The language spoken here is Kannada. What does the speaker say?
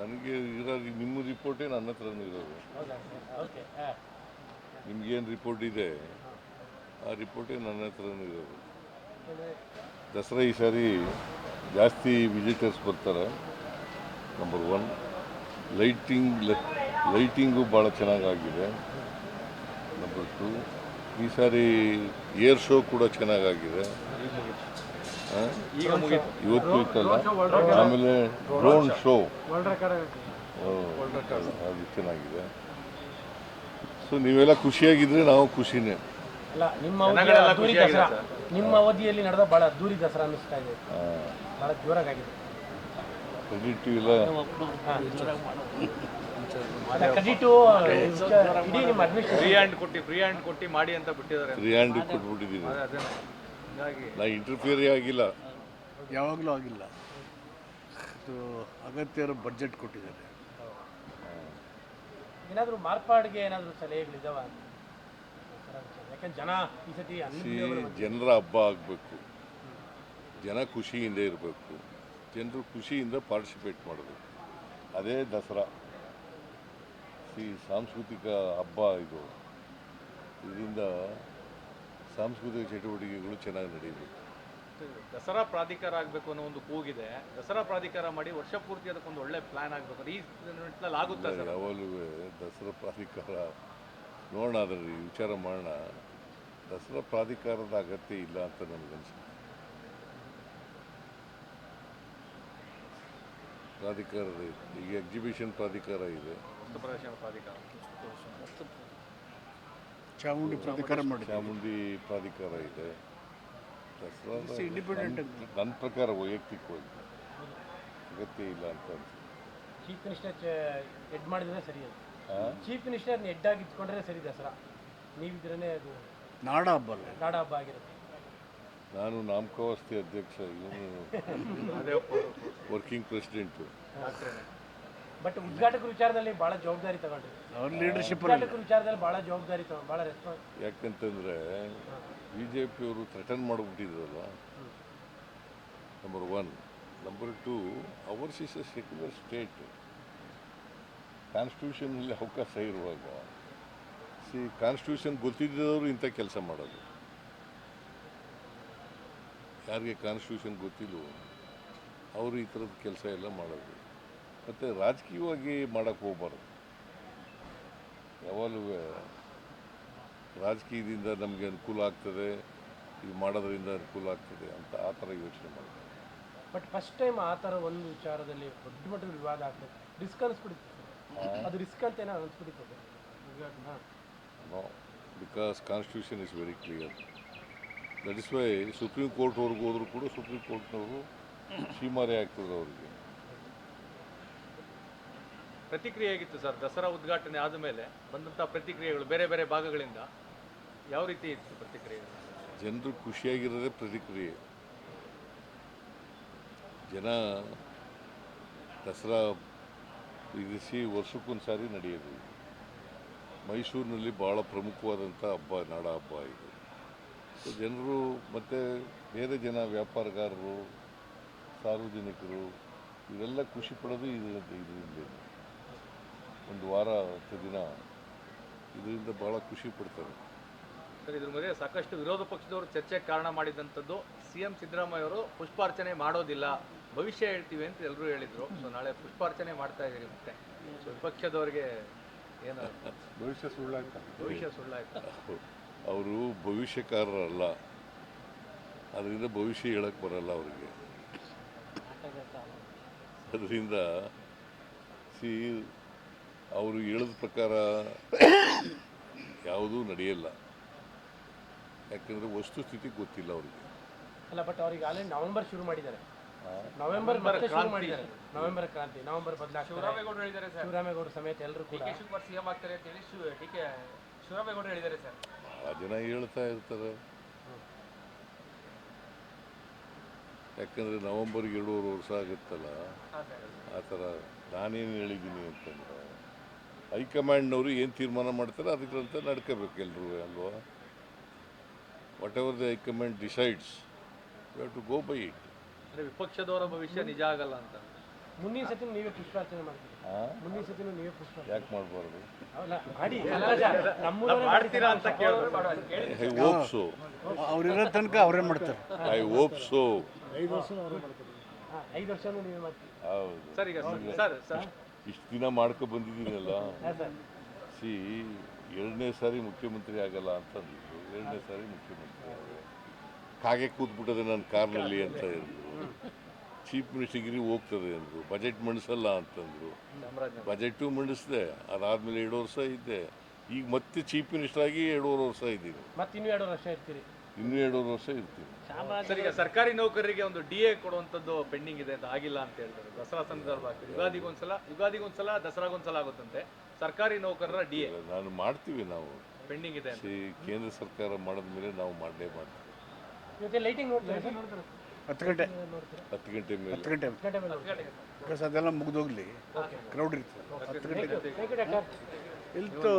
ನನಗೆ ಇರೋದು ನಿಮ್ಮ ರಿಪೋರ್ಟೇ ನನ್ನ ಹತ್ರನೂ ಇರೋದು. ನಿಮ್ಗೇನು ರಿಪೋರ್ಟ್ ಇದೆ? ಆ ರಿಪೋರ್ಟೇ ನನ್ನ ಹತ್ರನೂ ಇರೋದು. ದಸರಾ ಈ ಸಾರಿ ಜಾಸ್ತಿ ವಿಸಿಟರ್ಸ್ ಬರ್ತಾರೆ. ನಂಬರ್ ಒನ್ ಲೈಟಿಂಗ್ ಲೈಟಿಂಗು ಭಾಳ ಚೆನ್ನಾಗಾಗಿದೆ. ನಂಬರ್ ಟು ಈ ಸಾರಿ ಏರ್ ಶೋ ಕೂಡ ಚೆನ್ನಾಗಾಗಿದೆ. ಇವತ್ತು ಇತ್ತಲ್ಲ? ಆಮೇಲೆ ಡ್ರೋನ್ ಶೋ ಅದು ಚೆನ್ನಾಗಿದೆ. ಸೊ ನೀವೆಲ್ಲ ಖುಷಿಯಾಗಿದ್ರೆ ನಾವು ಖುಷಿನೇ. ಅಲ್ಲ ನಿಮ್ಮ ಅದ್ದೂರಿ ದಸರಾ. ನಿಮ್ಮ ಅವಧಿಯಲ್ಲಿ ನಡೆದ ಬಹಳ ಅದ್ದೂರಿ ದಸರಾ ಅನ್ನಿಸ್ತಾ ಇದೆ. ಬಹಳ ಜೋರಾಗಿದೆ ಕ್ರೆಡಿಟ್ ಇಲ್ಲ. ಕ್ರೆಡಿಟು ಇಡೀ ನಿಮ್ಮ ಅಡ್ಮಿಷನ್ ಫ್ರೀ ಹ್ಯಾಂಡ್ ಕೊಟ್ಟು ಫ್ರೀ ಹ್ಯಾಂಡ್ ಕೊಟ್ಟು ಮಾಡಿ ಅಂತ ಬಿಟ್ಟಿದ್ದಾರೆ. ಫ್ರೀ ಹ್ಯಾಂಡ್ ಹೀಗಾಗಿ ನಾ ಇಂಟರ್ಫಿಯರೇ ಆಗಿಲ್ಲ. ಯಾವಾಗಲೂ ಆಗಿಲ್ಲ. ಇದು ಅಗತ್ಯ ಇರೋ ಬಡ್ಜೆಟ್ ಕೊಟ್ಟಿದ್ದಾರೆ ಏನಾದರೂ ಮಾರ್ಪಾಡಿಗೆ ಏನಾದರೂ ಸಲಹೆಗಳಿದಾವ ಯಾಕಂದ್ರೆ ಜನ ಈ ಸತಿ ಜನರ ಹಬ್ಬ ಆಗಬೇಕು. ಜನ ಖುಷಿಯಿಂದ ಇರಬೇಕು. ಜನರು ಖುಷಿಯಿಂದ ಪಾರ್ಟಿಸಿಪೇಟ್ ಮಾಡಬೇಕು ಅದೇ ದಸರಾ. ಈ ಸಾಂಸ್ಕೃತಿಕ ಹಬ್ಬ ಇದು. ಇದರಿಂದ ಸಾಂಸ್ಕೃತಿಕ ಚಟುವಟಿಕೆಗಳು ಚೆನ್ನಾಗಿ ನಡೆಯಿತು ದಸರಾ ಪ್ರಾಧಿಕಾರ ಆಗಬೇಕು ಅನ್ನೋ ಒಂದು ಕೂಗಿದೆ. ದಸರಾ ಪ್ರಾಧಿಕಾರ ಮಾಡಿ ವರ್ಷ ಪೂರ್ತಿ ಅದಕ್ಕೊಂದು ಒಳ್ಳೆ ಪ್ಲಾನ್ ಆಗಬೇಕು. ಈ ನಿಟ್ಟಿನಲ್ಲಿ ಆಗುತ್ತೆ ಸರ್? ಯಾವಾಗಲೂ ದಸರಾ ಪ್ರಾಧಿಕಾರ ನೋಡೋಣ ಅದರಲ್ಲಿ ವಿಚಾರ ಮಾಡೋಣ. ದಸರಾ ಪ್ರಾಧಿಕಾರದ ಅಗತ್ಯ ಇಲ್ಲ ಅಂತ ನನಗನ್ಸುತ್ತೆ ಪ್ರಾಧಿಕಾರದ ಈಗ ಎಕ್ಸಿಬಿಷನ್ ಪ್ರಾಧಿಕಾರ ಇದೆ. ಪ್ರಾಧಿಕಾರ. ಚಾಮುಂಡಿ ಪ್ರಾಧಿಕಾರ ಮಾಡಿದೆ ಚಾಮುಂಡಿ ಪ್ರಾಧಿಕಾರ ಇದೆ. ಇಂಡಿಪೆಂಡೆಂಟ್ ನನ್ನ ಪ್ರಕಾರ ವೈಯಕ್ತಿಕವಾಗಿ ಅಗತ್ಯ ಇಲ್ಲ ಅಂತ ಅನ್ಸುತ್ತೆ. ಚೀಫ್ ಮಿನಿಸ್ಟರ್ ಹೆಡ್ ಮಾಡಿದ್ರೆ ಸರಿ? ಚೀಫ್ ಮಿನಿಸ್ಟರ್ ಎಡ್ ಆಗಿ ಇಟ್ಕೊಂಡ್ರೆ ಸರಿ ದಸರಾ. ನೀವಿದ್ರೇ ಅದು ನಾಡ ಹಬ್ಬ ಅಲ್ಲ ನಾಡ ಹಬ್ಬ ಆಗಿರುತ್ತೆ. ನಾನು ನಾಮಕಾವಸ್ತಿ ಅಧ್ಯಕ್ಷ ಇವನು ವರ್ಕಿಂಗ್ ಪ್ರೆಸಿಡೆಂಟು ಬಟ್ ಉದ್ಘಾಟಕ ವಿಚಾರದಲ್ಲಿ ಬಹಳ ಜವಾಬ್ದಾರಿ ತಗೊಂಡ್ರಿ. ಅವ್ರ ಲೀಡರ್ಶಿಪ್ ಉದ್ಘಾಟಕ ವಿಚಾರದಲ್ಲಿ ಬಹಳ ಜವಾಬ್ದಾರಿ ತಗೊಂಡು ಭಾಳ ರೆಸ್ಪಾನ್ಸ್ ಯಾಕಂತಂದರೆ ಬಿ ಜೆ ಪಿಯವರು threaten ಮಾಡಿಬಿಟ್ಟಿದ್ರಲ್ಲ number one number two ours is a secular state ಕಾನ್ಸ್ಟಿಟ್ಯೂಷನಲ್ಲಿ ಅವಕಾಶ ಇರುವಾಗ ಸಿ ಕಾನ್ಸ್ಟಿಟ್ಯೂಷನ್ ಗೊತ್ತಿದ್ದವರು ಇಂಥ ಕೆಲಸ ಮಾಡೋದು. ಯಾರಿಗೆ ಕಾನ್ಸ್ಟಿಟ್ಯೂಷನ್ ಗೊತ್ತಿಲ್ಲವೋ ಅವರು ಈ ಥರದ ಕೆಲಸ ಎಲ್ಲ ಮಾಡೋದು. ಮತ್ತು ರಾಜಕೀಯವಾಗಿ ಮಾಡೋಕ್ಕೆ ಹೋಗ್ಬಾರ್ದು. ಯಾವಾಗಲೂ ರಾಜಕೀಯದಿಂದ ನಮಗೆ ಅನುಕೂಲ ಆಗ್ತದೆ ಇದು ಮಾಡೋದ್ರಿಂದ ಅನುಕೂಲ ಆಗ್ತದೆ ಅಂತ ಆ ಥರ ಯೋಚನೆ ಮಾಡ್ತಾರೆ ಬಟ್ ಫಸ್ಟ್ ಟೈಮ್ ಆ ಥರ ಒಂದು ವಿಚಾರದಲ್ಲಿ ದೊಡ್ಡ ಮಟ್ಟದ ವಿವಾದ ಆಗ್ತದೆ. ರಿಸ್ಕ್ ಅನಿಸ್ಬಿಡುತ್ತೆ ಅದು ರಿಸ್ಕ್ ಅಂತ ಏನೋ ಅನಿಸ್ಬಿಡುತ್ತೆ no because constitution is very clear that is why supreme ಕೋರ್ಟ್ವರೆಗೂ ಹೋದರೂ ಕೂಡ ಸುಪ್ರೀಂ ಕೋರ್ಟ್ನವರು ಶ್ರೀಮಾರಿ ಆಗ್ತದೆ ಅವರಿಗೆ. ಪ್ರತಿಕ್ರಿಯೆ ಹೇಗಿತ್ತು ಸರ್. ದಸರಾ ಉದ್ಘಾಟನೆ ಆದ ಮೇಲೆ ಬಂದಂಥ ಪ್ರತಿಕ್ರಿಯೆಗಳು ಬೇರೆ ಬೇರೆ ಭಾಗಗಳಿಂದ ಯಾವ ರೀತಿ ಇತ್ತು ಪ್ರತಿಕ್ರಿಯೆ? ಜನರು ಖುಷಿಯಾಗಿರೋದೇ ಪ್ರತಿಕ್ರಿಯೆ. ಜನ ದಸರಾ ಇರಿಸಿ ವರ್ಷಕ್ಕೊಂದು ಸಾರಿ ನಡೆಯೋದು. ಮೈಸೂರಿನಲ್ಲಿ ಭಾಳ ಪ್ರಮುಖವಾದಂಥ ಹಬ್ಬ, ನಾಡ ಹಬ್ಬ ಇದು. ಸೊ ಜನರು ಮತ್ತು ಬೇರೆ ಜನ ವ್ಯಾಪಾರಗಾರರು, ಸಾರ್ವಜನಿಕರು, ಇವೆಲ್ಲ ಖುಷಿ ಪಡೋದು ಇದರಿಂದ ಇದರಿಂದ ಒಂದು ವಾರ ಹತ್ತು ದಿನ ಇದರಿಂದ ಭಾಳ ಖುಷಿ ಪಡ್ತಾರೆ. ಸರ್ ಇದ್ರ ಮೇಲೆ ಸಾಕಷ್ಟು ವಿರೋಧ ಪಕ್ಷದವರು ಚರ್ಚೆಗೆ ಕಾರಣ ಮಾಡಿದಂಥದ್ದು ಸಿ ಎಂ ಸಿದ್ದರಾಮಯ್ಯ ಅವರು ಪುಷ್ಪಾರ್ಚನೆ ಮಾಡೋದಿಲ್ಲ ಭವಿಷ್ಯ ಹೇಳ್ತೀವಿ ಅಂತ ಎಲ್ಲರೂ ಹೇಳಿದರು. ಸೊ ನಾಳೆ ಪುಷ್ಪಾರ್ಚನೆ ಮಾಡ್ತಾ ಇದ್ದೀರಿ ಮತ್ತೆ. ಸೊ ವಿಪಕ್ಷದವರಿಗೆ ಏನು? ಭವಿಷ್ಯ ಸುಳ್ಳಾಯ್ತ? ಭವಿಷ್ಯ ಸುಳ್ಳಾಯ್ತು? ಅವರು ಭವಿಷ್ಯಕಾರರಲ್ಲ. ಅದರಿಂದ ಭವಿಷ್ಯ ಹೇಳಕ್ಕೆ ಬರಲ್ಲ ಅವರಿಗೆ. ಅದರಿಂದ ಸಿ ಅವರು ಹೇಳಿದ ಪ್ರಕಾರ ಯಾವುದೂ ನಡೆಯಲ್ಲ. ಯಾಕಂದರೆ ವಸ್ತುಸ್ಥಿತಿ ಗೊತ್ತಿಲ್ಲ ಅವರಿಗೆ. ಅಲ್ಲ ಬಟ್ ಅವ್ರಿಗೆ ಆಲ್ರೆಡಿ ನವೆಂಬರ್ ಶುರು ಮಾಡಿದ್ದಾರೆ. ನವೆಂಬರ್ ಮತ್ತೆ ಶುರು ಮಾಡಿದ್ದಾರೆ. ನವೆಂಬರ್ ಕ್ರಾಂತಿ ನವೆಂಬರ್ ಶಿವರಾಮೇಗೌಡರು ಹೇಳಿದ್ದಾರೆ ಸರ್. ಶಿವರಾಮೇಗೌಡ ಸಮೇತ ಎಲ್ಲರೂ ಕೂಡ. ಡಿ ಕೆ ಶಿವಕುಮಾರ್ ಸಿಎಂ ಆಗ್ತಾರೆ ಅಂತ ಹೇಳಿ ಶಿವ ಡಿ ಕೆ ಶಿವರಾಮೇಗೌಡರು ಹೇಳಿದ್ದಾರೆ ಸರ್. ಆ ಜನ ಹೇಳ್ತಾ ಇರ್ತಾರೆ. ಯಾಕಂದರೆ ನವಂಬರ್ಗೆ ಎರಡೂವರೆ ವರ್ಷ ಆಗುತ್ತಲ್ಲ? ಆ ಥರ ನಾನೇನು ಹೇಳಿದ್ದೀನಿ ಅಂತಂದ್ರೆ ಹೈಕಮಾಂಡ್ನವರು ಏನು ತೀರ್ಮಾನ ಮಾಡ್ತಾರೆ ಅದಕ್ಕಂತ ನಡ್ಕೋಬೇಕು ಎಲ್ಲರೂ ಅಲ್ವಾ? Whatever the high command decides you have to go by it ಅಂದರೆ ವಿಪಕ್ಷದವರ ಭವಿಷ್ಯ ನಿಜ ಆಗಲ್ಲ ಅಂತ. ಮುಂದಿನ ಸತಿ ನೀವೇ ಪುಷ್ಪಾರ್ಚನೆ ಮಾಡ್ತೀರಿ? ಮುಂದಿನ ಸತಿ ನೀವೇ ಪುಷ್ಪಾರ್ಚನೆ. ಯಾಕೆ ಮಾಡಬಾರ್ದು? ಮಾಡಿ. ಸಂತೋಷ. ನಮ್ಮೂರಲ್ಲೇ ಮಾಡ್ತೀರಾ ಅಂತ ಕೇಳಿದ್ರು ಐ ಹೋಪ್ ಸೋ ಅವ್ರಿರೋ ತನಕ ಅವರೇ ಮಾಡ್ತಾರೆ. ಐ ಹೋಪ್ ಸೊ ವರ್ಷ ಐದು ವರ್ಷನೂ ನೀವೇ ಮಾಡ್ತೀರಿ. ಹೌದು. ಸರ್ ಈಗ ಸರ್ ಸರ್. ಇಷ್ಟು ದಿನ ಮಾಡ್ಕೊ ಬಂದಿದ್ದೀನಲ್ಲ. ಸಿ ಎರಡನೇ ಸಾರಿ ಮುಖ್ಯಮಂತ್ರಿ ಆಗಲ್ಲ ಅಂತಂದ್ರು ಎರಡನೇ ಸಾರಿ ಮುಖ್ಯಮಂತ್ರಿ ಆದೆ ಕಾಗೆ ಕೂತ್ಬಿಟ್ಟದೆ ನನ್ನ ಕಾರ್ನಲ್ಲಿ ಅಂತ ಹೇಳಿದ್ರು ಚೀಫ್ ಮಿನಿಸ್ಟರ್ಗಿರಿ ಹೋಗ್ತದೆ ಅಂದರು. ಬಜೆಟ್ ಮಂಡಿಸಲ್ಲ ಅಂತಂದರು. ಬಜೆಟು ಮಂಡಿಸಿದೆ. ಅದಾದಮೇಲೆ ಎರಡು ವರ್ಷ ಇದ್ದೆ ಈಗ ಮತ್ತೆ ಚೀಫ್ ಮಿನಿಸ್ಟರ್ ಆಗಿ ಎರಡೂವರೆ ವರ್ಷ ಇದ್ದೀನಿ. ಮತ್ತೆ ಇನ್ನೂ ಎರಡು ವರ್ಷ ಇರ್ತೀವಿ. ಇನ್ನೂ ಎರಡೂವರೆ ವರ್ಷ ಇರ್ತೀನಿ ಸರ್ ಈಗ ಸರ್ಕಾರಿ ನೌಕರರಿಗೆ ಒಂದು ಡಿ ಎ ಕೊಡುವಂಥದ್ದು ಪೆಂಡಿಂಗ್ ಇದೆ ಅಂತ ಆಗಿಲ್ಲ ಅಂತ ಹೇಳ್ತಾರೆ. ದಸರಾ ಸಂದರ್ಭ ಆಗ್ತದೆ ಯುಗಾದಿಗೊಂದ್ಸಲ ಯುಗಾದಿಗೊಂದ್ಸಲ ದಸರಾಗೊಂದ್ಸಲ ಆಗುತ್ತಂತೆ. ಸರ್ಕಾರಿ ನೌಕರರ ಡಿ ಎ ನಾನು ಮಾಡ್ತೀವಿ ನಾವು. ಪೆಂಡಿಂಗ್ ಇದೆ ಅಂತ. ಈ ಕೇಂದ್ರ ಸರ್ಕಾರ ಮಾಡಿದ ಮೇಲೆ ನಾವು ಮಾಡಲೇ ಮಾಡ್ತೀವಿ. ಹತ್ತು ಗಂಟೆ. ಹತ್ತು ಗಂಟೆ ಮೇಲೆ. ಹತ್ತು ಗಂಟೆ? ಬಿಕಾಸ್ ಅದೆಲ್ಲ ಮುಗಿದೋಗ್ಲಿ. ಕ್ರೌಡ್ ಇರ್ತದೆ. ಹತ್ತು ಗಂಟೆಗೆ ಇಲ್ತು